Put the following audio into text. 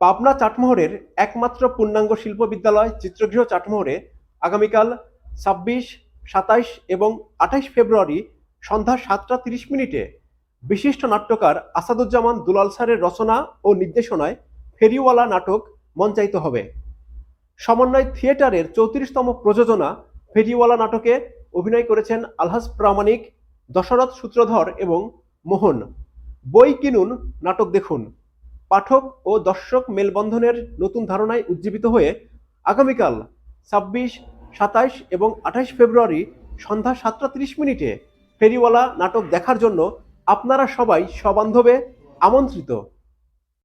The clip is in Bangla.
পাবনা চাটমোহরের একমাত্র পূর্ণাঙ্গ শিল্প বিদ্যালয় চিত্রগৃহ চাটমোহরে আগামীকাল ছাব্বিশ সাতাইশ এবং আঠাইশ ফেব্রুয়ারি সন্ধ্যা সাতটা তিরিশ মিনিটে বিশিষ্ট নাট্যকার আসাদুজ্জামান দুলাল স্যারের রচনা ও নির্দেশনায় ফেরিওয়ালা নাটক মঞ্চায়িত হবে। সমন্বয় থিয়েটারের চৌত্রিশতম প্রযোজনা ফেরিওয়ালা নাটকে অভিনয় করেছেন আলহাজ প্রামাণিক, দশরথ সূত্রধর এবং মোহন। বই কিনুন, নাটক দেখুন। পাঠক ও দর্শক মেলবন্ধনের নতুন ধারণায় উজ্জীবিত হয়ে আগামীকাল ছাব্বিশ, সাতাইশ এবং আঠাইশ ফেব্রুয়ারি সন্ধ্যা সাতটা তিরিশ মিনিটে ফেরিওয়ালা নাটক দেখার জন্য আপনারা সবাই সবান্ধবে আমন্ত্রিত।